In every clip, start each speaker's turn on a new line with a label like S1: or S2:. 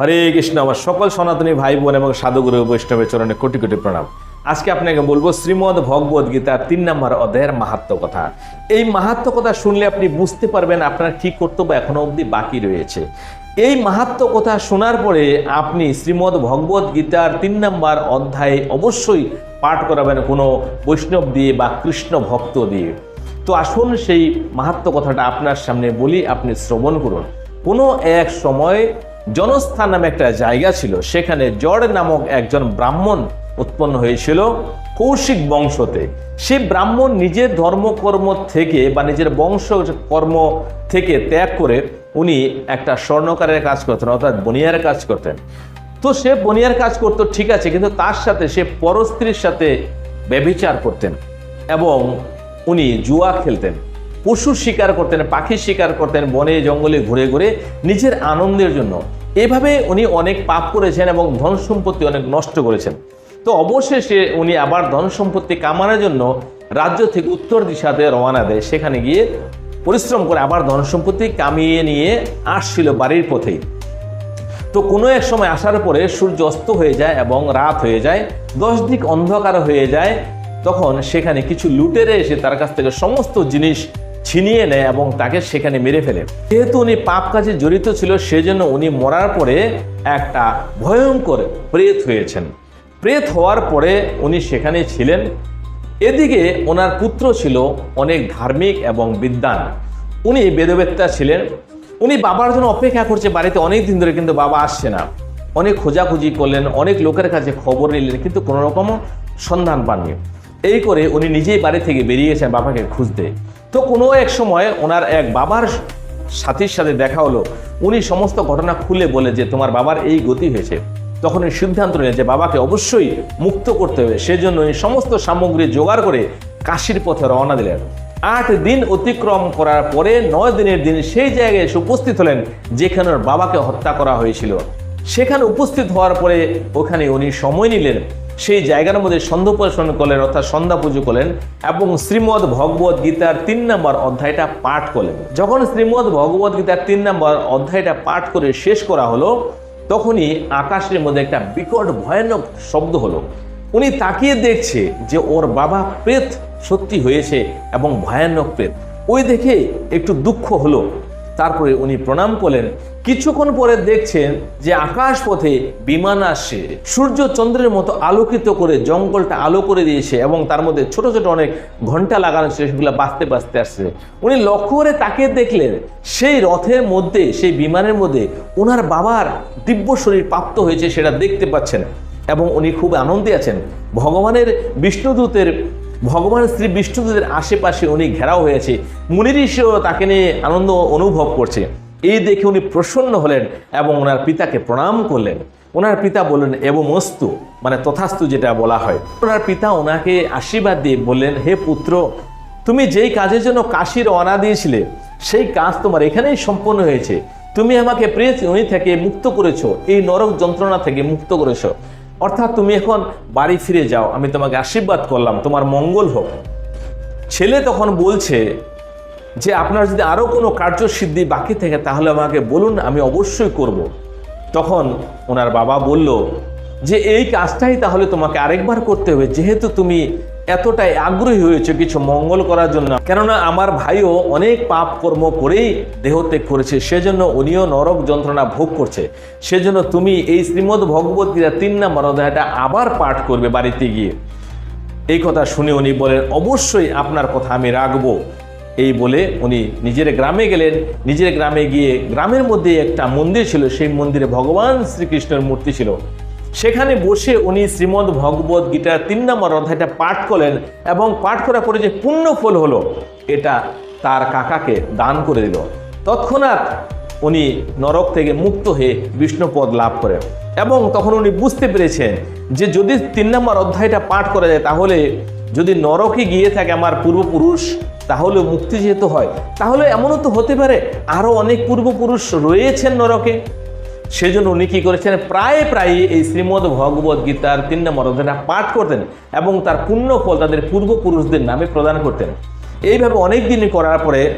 S1: হরে কৃষ্ণ, আমার সকল সনাতনী ভাই বোন এবং সাধুগুরু বৈষ্ণবের চরণে কোটি কোটি প্রণাম। আজকে আপনাকে বলব শ্রীমদ ভগবদ গীতার তিন নম্বর অধ্যায়ের মাহাত্ম কথা। এই মাহাত্ম কথা শুনলে আপনি বুঝতে পারবেন আপনার কি কর্তব্য এখনও অবধি বাকি রয়েছে। এই মাহাত্ম কথা শোনার পরে আপনি শ্রীমদ ভগবদ গীতার তিন নম্বর অধ্যায়ে অবশ্যই পাঠ করাবেন কোনো বৈষ্ণব দিয়ে বা কৃষ্ণ ভক্ত দিয়ে। তো আসুন সেই মাহাত্ম কথাটা আপনার সামনে বলি, আপনি শ্রবণ করুন। কোনো এক সময় জনস্থান নামে একটা জায়গা ছিল। সেখানে জড় নামক একজন ব্রাহ্মণ উৎপন্ন হয়েছিল কৌশিক বংশতে। সে ব্রাহ্মণ নিজের ধর্মকর্ম থেকে বা নিজের বংশ কর্ম থেকে ত্যাগ করে উনি একটা স্বর্ণকারের কাজ করতেন, অর্থাৎ বনিয়ার কাজ করতেন। তো সে বনিয়ার কাজ করতো, ঠিক আছে, কিন্তু তার সাথে সে পরস্ত্রীর সাথে ব্যভিচার করতেন এবং উনি জুয়া খেলতেন। পশু শিকার করতেন, পাখি শিকার করতেন, বনে, জঙ্গলে ঘুরে ঘুরে নিজের আনন্দের জন্য। এভাবে উনি অনেক পাপ করেছেন এবং ধন সম্পত্তি অনেক নষ্ট করেছেন। তো অবশেষে উনি আবার ধন সম্পত্তি কামানোর জন্য রাজ্য থেকে উত্তর দিশাতে রওনা দেয়। সেখানে গিয়ে পরিশ্রম করে আবার ধন সম্পত্তি কামিয়ে নিয়ে আসছিল বাড়ির পথেই তো কোনো এক সময় আসার পরে সূর্য অস্ত হয়ে যায় এবং রাত হয়ে যায়, দশ দিক অন্ধকার হয়ে যায়। তখন সেখানে কিছু লুটেরে এসে তার কাছ থেকে সমস্ত জিনিস ছিনিয়ে নেয় এবং তাকে সেখানে মেরে ফেলে। যেহেতু উনি পাপ কাজে জড়িত ছিল, সেজন্য উনি মরার পরে একটা ভয়ঙ্কর প্রেত হয়েছেন। প্রেত হওয়ার পরে উনি সেখানে ছিলেন। এদিকে ওনার পুত্র ছিল অনেক ধার্মিক এবং বিদ্বান। উনি বেদবেত্তা ছিলেন। উনি বাবার জন্য অপেক্ষা করছে, বাড়িতে অনেক দিন ধরে কিন্তু বাবা আসছে না। অনেক খোঁজাখুঁজি করলেন, অনেক লোকের কাছে খবর নিলেন, কিন্তু কোনো রকমও সন্ধান পাননি। এই করে উনি নিজেই বাড়ি থেকে বেরিয়েছেন বাবাকে খুঁজতে। তো কোনো এক সময় ওনার এক বাবার সাথীর সাথে দেখা হলো। উনি সমস্ত ঘটনা খুলে বলে যে তোমার বাবার এই গতি হয়েছে। তখন এই সিদ্ধান্ত নিলেন যে বাবাকে অবশ্যই মুক্ত করতে হবে। সেজন্য এই সমস্ত সামগ্রী জোগাড় করে কাশির পথে রওনা দিলেন। আট দিন অতিক্রম করার পরে নয় দিনের দিন সেই জায়গায় এসে উপস্থিত হলেন যেখানে ওর বাবাকে হত্যা করা হয়েছিল। সেখানে উপস্থিত হওয়ার পরে ওখানে উনি সময় নিলেন। সেই জায়গার মধ্যে সন্ধ্যোপাসন করলেন, অর্থাৎ সন্ধ্যা পুজো করলেন এবং শ্রীমদ ভগবত গীতার তিন নম্বর অধ্যায়টা পাঠ করলেন। যখন শ্রীমদ ভগবত গীতার তিন নম্বর অধ্যায়টা পাঠ করে শেষ করা হলো, তখনই আকাশের মধ্যে একটা বিকট ভয়ানক শব্দ হলো। উনি তাকিয়ে দেখছে যে ওর বাবা প্রেত সত্যি হয়েছে এবং ভয়ানক প্রেত। ওই দেখে একটু দুঃখ হলো। তারপরে উনি প্রণাম করলেন। কিছুক্ষণ পরে দেখছেন যে আকাশ পথে বিমান আসছে। সূর্য চন্দ্রের মতো আলোকিত করে জঙ্গলটা আলো করে দিয়েছে এবং তার মধ্যে ছোট ছোট অনেক ঘণ্টা লাগানো ছিল, সেগুলো বাঁচতে বাঁচতে আসছে। উনি লক্ষ্য করে তাকিয়ে দেখলেন, সেই রথের মধ্যে, সেই বিমানের মধ্যে ওনার বাবার দিব্য শরীর প্রাপ্ত হয়েছে, সেটা দেখতে পাচ্ছেন। এবং উনি খুব আনন্দে আছেন। ভগবানের বিষ্ণুদূতের ভগবান শ্রী বিষ্ণুদূতের আশেপাশে উনি ঘেরাও হয়েছে। মুনি ঋষিও তাকে নিয়ে আনন্দ অনুভব করছে। এই দেখে উনি প্রসন্ন হলেন এবং ওনার পিতাকে প্রণাম করলেন। ওনার পিতা বললেন এবং মস্তু মানে তথাস্তু যেটা বলা হয়। ওনার পিতা ওনাকে আশীর্বাদ দিয়ে বললেন, হে পুত্র, তুমি যেই কাজের জন্য কাশির অনা দিয়েছিলে, সেই কাজ তোমার এখানেই সম্পন্ন হয়েছে। তুমি আমাকে প্রেস উনি থেকে মুক্ত করেছ, এই নরক যন্ত্রণা থেকে মুক্ত করেছ। অর্থাৎ তুমি এখন বাড়ি ফিরে যাও, আমি তোমাকে আশীর্বাদ করলাম, তোমার মঙ্গল হোক ছেলে তখন বলছে যে, আপনার যদি আরও কোনো কার্যসিদ্ধি বাকি থাকে, তাহলে আমাকে বলুন, আমি অবশ্যই করব। তখন ওনার বাবা বলল যে, এই কাজটাই তাহলে তোমাকে আরেকবার করতে হবে, যেহেতু তুমি এতটাই আগ্রহী হয়েছে কিছু মঙ্গল করার জন্য। কেননা আমার ভাইও অনেক পাপ কর্ম করেই দেহত্যাগ করেছে, সেজন্য উনিও নরক যন্ত্রণা ভোগ করছে। সেজন্য তুমি এই শ্রীমদ ভগবত গীতা তিন নম্বর অধ্যায়টা আবার পাঠ করবে বাড়িতে গিয়ে। এই কথা শুনে উনি বলেন, অবশ্যই আপনার কথা আমি রাখব। এই বলে উনি নিজের গ্রামে গেলেন। নিজের গ্রামে গিয়ে গ্রামের মধ্যে একটা মন্দির ছিল, সেই মন্দিরে ভগবান শ্রীকৃষ্ণের মূর্তি ছিল। সেখানে বসে উনি শ্রীমদ্ ভগবত গীতার তিন নম্বর অধ্যায়টা পাঠ করলেন এবং পাঠ করার পরে যে পুণ্য ফল হলো, এটা তার কাকাকে দান করে দিল। তৎক্ষণাৎ উনি নরক থেকে মুক্ত হয়ে বিষ্ণুপদ লাভ করেন এবং তখন উনি বুঝতে পেরেছেন যে যদি তিন নম্বর অধ্যায়টা পাঠ করা যায়, তাহলে যদি নরকে গিয়ে থাকে আমার পূর্বপুরুষ তাহলে মুক্তি যেহেতু হয়, তাহলে এমনও তো হতে পারে আরও অনেক পূর্বপুরুষ রয়েছেন নরকে। সেজন্য উনি কী করেছেন? প্রায় প্রায় এই শ্রীমদ ভগবত গীতার তিন নম্বর অধ্যায়টা পাঠ করতেন এবং তার পুণ্য ফল তাদের পূর্বপুরুষদের নামে প্রদান করতেন। এইভাবে অনেক দিন করার পরে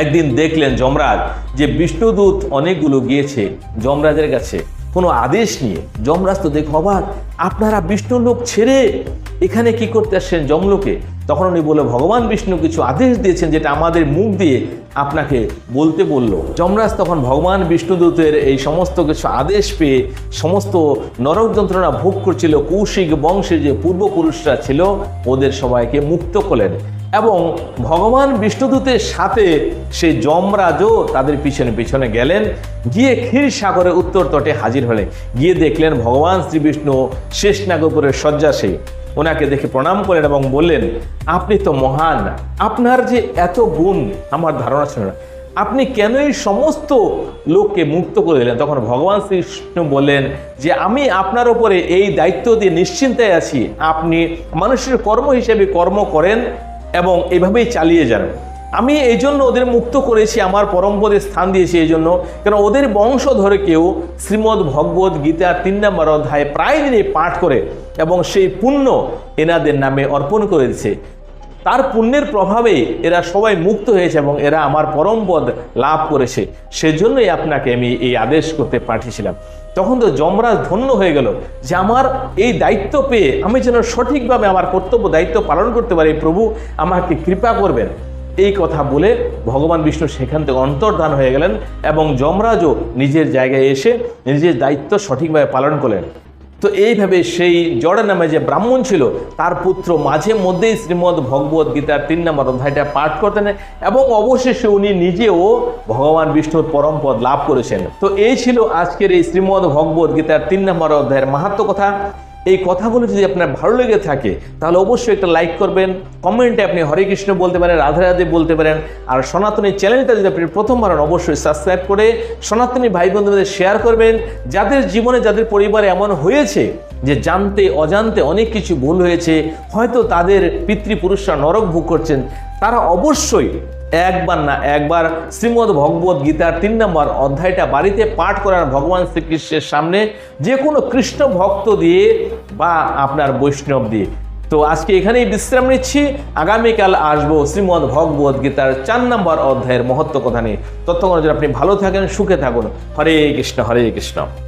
S1: একদিন দেখলেন যমরাজ যে বিষ্ণুদূত অনেকগুলো গিয়েছে যমরাজের কাছে। কোনো আদেশ নিয়ে। যমরাজ তো দেখ অবাক, আপনারা বিষ্ণু লোক ছেড়ে এখানে কি করতে আসছেন যমলোকে? তখন উনি বলে, ভগবান বিষ্ণু কিছু আদেশ দিয়েছেন যেটা আমাদের মুখ দিয়ে আপনাকে বলতে বলল। যমরাজ তখন ভগবান বিষ্ণুদূতের এই সমস্ত কিছু আদেশ পেয়ে সমস্ত নরক যন্ত্রণা ভোগ করছিল, কৌশিক বংশের যে পূর্বপুরুষরা ছিল ওদের সবাইকে মুক্ত করলেন এবং ভগবান বিষ্ণুদূতের সাথে সে যমরাজও তাদের পিছনে পিছনে গেলেন। গিয়ে ক্ষীর সাগরের উত্তর তটে হাজির হলেন। গিয়ে দেখলেন ভগবান শ্রী বিষ্ণু শেষ নাগপুরের শয্যাসী ওনাকে দেখে প্রণাম করলেন এবং বললেন, আপনি তো মহান। আপনার যে এত গুণ, আমার ধারণা ছিল না। আপনি কেন এই সমস্ত লোককে মুক্ত করে দিলেন? তখন ভগবান শ্রীকৃষ্ণ বললেন যে, আমি আপনার ওপরে এই দায়িত্ব দিয়ে নিশ্চিন্তে আছি। আপনি মানুষের কর্ম হিসেবে কর্ম করেন এবং এভাবেই চালিয়ে যান। আমি এই জন্য ওদের মুক্ত করেছি, আমার পরমপদে স্থান দিয়েছি এই জন্য। কেন ওদের বংশ ধরে কেউ শ্রীমদ্ ভগবত গীতার তিন নম্বর অধ্যায় প্রায় দিনে পাঠ করে এবং সেই পুণ্য এনাদের নামে অর্পণ করে দিচ্ছে তার পুণ্যের প্রভাবে এরা সবাই মুক্ত হয়েছে এবং এরা আমার পরম পদ লাভ করেছে। সেজন্যই আপনাকে আমি এই আদেশ করতে পাঠিয়েছিলাম। তখন তো যমরাজ ধন্য হয়ে গেল যে আমার এই দায়িত্ব পেয়ে আমি যেন সঠিকভাবে আমার কর্তব্য দায়িত্ব পালন করতে পারি, প্রভু আমাকে কৃপা করবেন। এই কথা বলে ভগবান বিষ্ণু সেখান থেকে অন্তর্ধান হয়ে গেলেন এবং যমরাজও নিজের জায়গায় এসে নিজের দায়িত্ব সঠিকভাবে পালন করলেন। তো এইভাবে সেই জড় নামে যে ব্রাহ্মণ ছিল, তার পুত্র মাঝে মধ্যেই শ্রীমদ্ ভগবত গীতার তিন নম্বর অধ্যায়টা পাঠ করতেন এবং অবশেষে উনি নিজেও ভগবান বিষ্ণুর পরম পদ লাভ করেছেন। তো এই ছিল আজকের এই শ্রীমদ্ ভগবত গীতার তিন নম্বর অধ্যায়ের মাহাত্ম কথা। এই কথাগুলো যদি আপনার ভালো লেগে থাকে, তাহলে অবশ্যই একটা লাইক করবেন কমেন্টে আপনি হরে কৃষ্ণ বলতে পারেন, রাধে রাধে বলতে পারেন, আর সনাতনী চ্যানেলটা যদি আপনি প্রথমবার অবশ্যই সাবস্ক্রাইব করে সনাতনী ভাই বন্ধুদের শেয়ার করবেন, যাদের জীবনে, যাদের পরিবারে এমন হয়েছে যে জানতে, অজান্তে অনেক কিছু ভুল হয়েছে, হয়তো তাদের পিতৃপুরুষরা নরক ভোগ করছেন, তারা অবশ্যই একবার না, একবার শ্রীমদ ভগবত গীতার তিন নম্বর অধ্যায়টা বাড়িতে পাঠ করার ভগবান শ্রীকৃষ্ণের সামনে যে কোনো কৃষ্ণ ভক্ত দিয়ে বা আপনার বৈষ্ণব দিয়ে। তো আজকে এখানেই বিশ্রাম নিচ্ছি, আগামীকাল আসব শ্রীমদ ভগবত গীতার চার নম্বর অধ্যায়ের মহত্ব কথা নিয়ে। ততক্ষণ যদি আপনি ভালো থাকেন, সুখে থাকুন। হরে কৃষ্ণ হরে কৃষ্ণ।